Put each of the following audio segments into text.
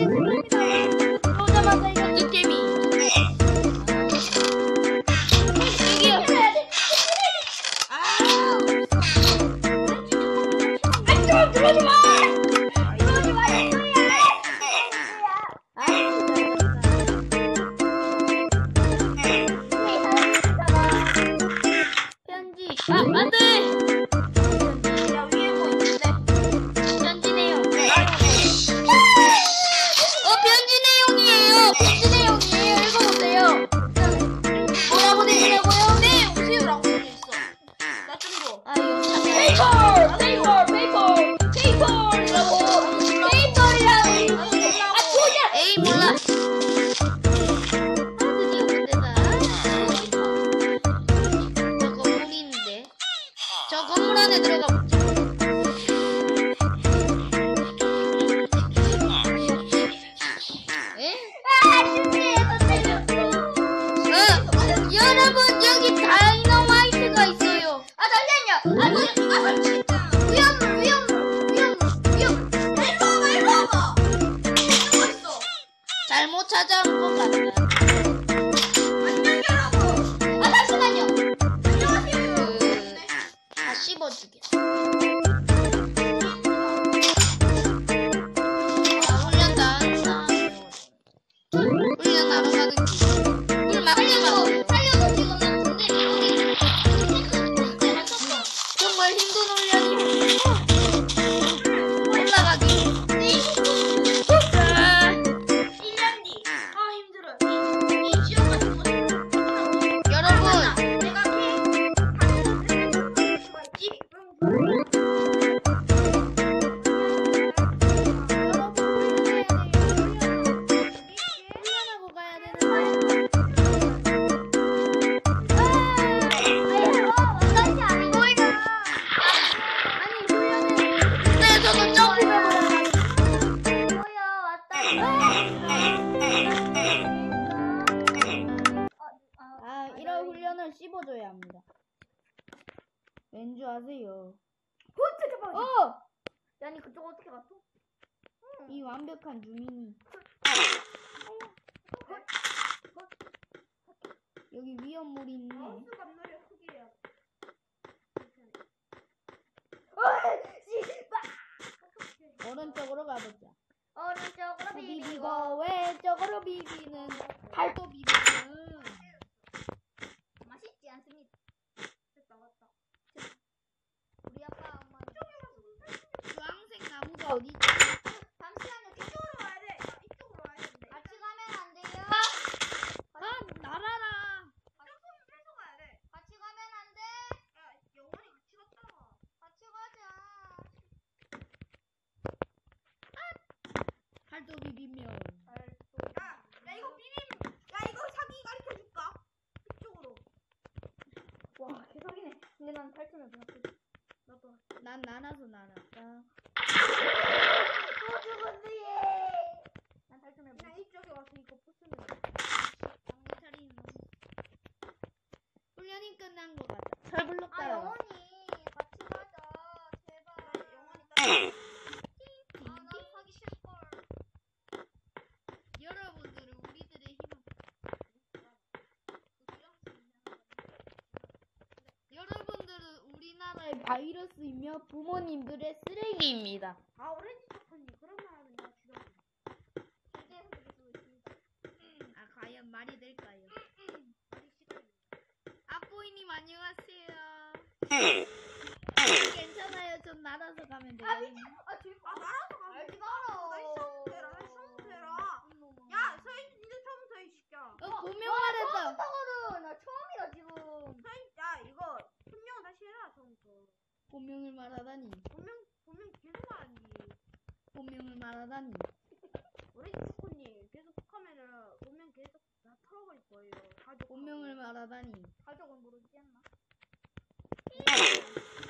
Bye. 하는 제가 씹어주게. 왠지 아세요? 어떻게 봐? 어! 야니 그쪽 어떻게 갔어? 이 완벽한 유민이 여기 위험물이 있네 오른쪽으로 가보자 오른쪽으로 비비고 비비고 왼쪽으로 비비는 팔도 비 근데 난 8천원 받았어. 나도. 난 나눠서 나눴다. 또 죽었네. 난 8천원 나 받았어. 이쪽에 와서 이거 부수는 거지. 아, 뭐. 훈련이 끝난 것 같아. 철블럭 바이러스이며 부모님들의 쓰레기입니다. 아 오렌지 초코님 그런 말하면 나 죽여. 현재에서 들고 있습니다. 음, 아 과연 말이 될까요? 음, 음, 아보이님 안녕하세요. 괜찮아요. 좀 날아서 가면 돼요. 아 지금 아 나라서 가. 본명을 말하다니. 분명 분명 길드만이 본명을 말하다니. 우리 초코님 계속 톡하면은 본명 계속 다 털어버릴 거예요. 가족 본명을 말하다니. 가족은 모르지 않나?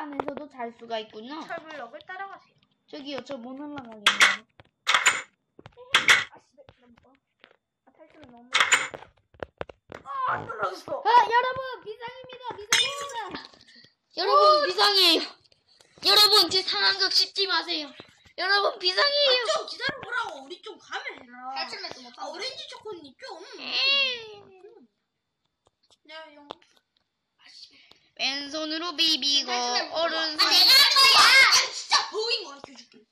안에서도 잘 수가 있군요. 철블럭을 따라가세요. 저기요, 저 못 올라가겠네요. 아씨, 네, 넘어. 아, 탈출 너무. 아, 안 눌렀어. 아, 여러분, 비상입니다, 비상입니다. 여러분, 비상해요. 여러분, 제 상황극 씹지 마세요. 여러분, 비상이에요. 아, 좀 기다려보라고. 우리 좀 가면 해라. 탈출했어, 못 아, 하고. 오렌지 초코니 좀. 에이. 네, 영. 아씨. 왼손으로 비비고, 탈출맨 오른손 아, 내가 할 거야! 진짜 보인 거 가르쳐줄게.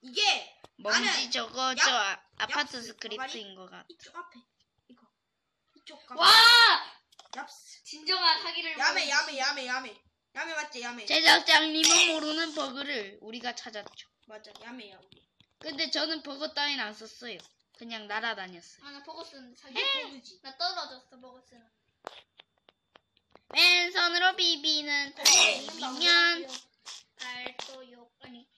이게 먼지 나는 저거 야- 저 아- 아파트 야- 스크립트인 것 같아. 이쪽 앞에. 이거. 이쪽 앞에. 와! 얍스. 진정한 사기를. 야매, 야매, 야매, 야매. 야매 맞지, 야매. 제작장님은 모르는 버그를 우리가 찾았죠. 맞아, 야매야, 우리. 근데 저는 버그 따윈 안 썼어요. 그냥 날아다녔어요. 아, 나 버거 쓰는데 사기. 이게 버그지. 나 떨어졌어, 버거 쓰는. 왼손으로 비비는 비비면 알토요. 아니.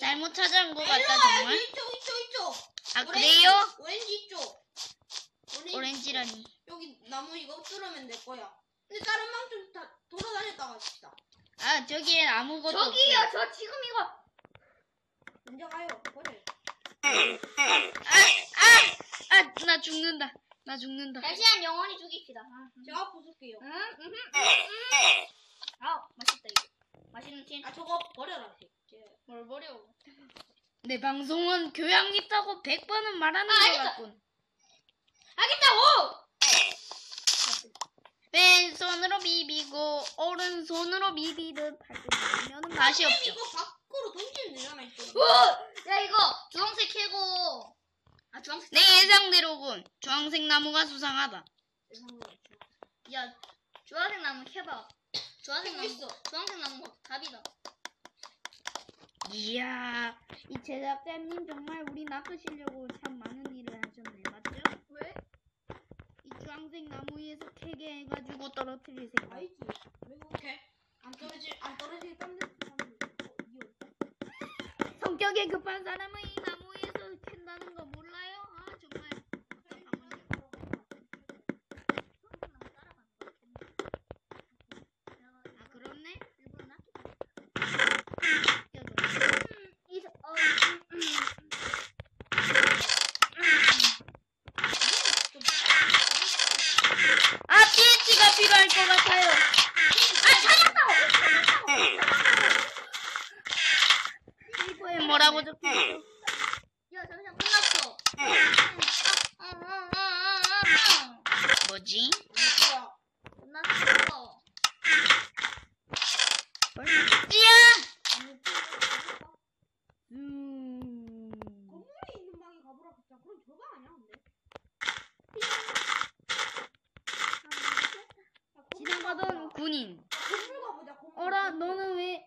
잘못 찾아온 것 같다 와, 정말. 이쪽, 이쪽, 이쪽. 아 그래요? 오렌지 이쪽. 오렌지. 오렌지 라니. 여기 나무 이거 뚫으면 될 거야. 근데 다른 방좀 다 돌아다녔다 갑시다. 아 저기엔 아무것도 저기요, 없어요. 저 지금 이거. 먼저 가요. 버려. 아나 죽는다. 나 죽는다. 잠시만 영원히 죽입시다. 아, 음. 제가 부술게요. 응, 음, 음. 아, 맛있다 이거. 맛있는 팀. 아 저거 버려라. 쟤. 뭘 버려? 내 방송은 교양 있다고 100번은 말하는 아, 것. 같군. 알겠다고. 왼손으로 비비고 오른손으로 비비듯 할때는 맛이 쌤 없죠. 이거 밖으로 던지면 되잖아 이거. 오! 야 이거 주황색 캐고. 아 주황색. 내 예상대로군. 주황색 나무가 수상하다. 야 주황색 나무 캐봐. 주황색 나무 있어. 주황색 나무가 답이다. 이야, 이 제작자님 정말 우리 낚으시려고 참 많은 일을 하셨네. 맞죠? 왜? 이 주황색 나무 위에서 캐게 해가지고 떨어뜨릴 생각. 아니지. 왜 그렇게? 안 떨어지 안 떨어지겠다는 성격이 급한 사람은 이 나무 아니. 건물 가보자. 건물. 어라 너는 왜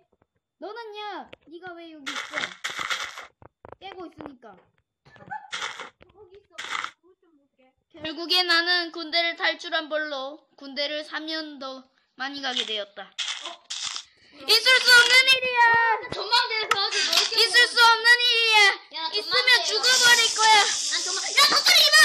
너는 야 네가 왜 여기 있어? 깨고 있으니까. 거기 있어. 물좀 볼게. 결국에 나는 군대를 탈출한 벌로 군대를 3년 더 많이 가게 되었다. 어? 있을 수 없는 일이야. 전망대에 가서 놀게. 있을 수 없는 일이야. 야, 있으면 죽어버릴 거야. 난 정말 야 도토리다.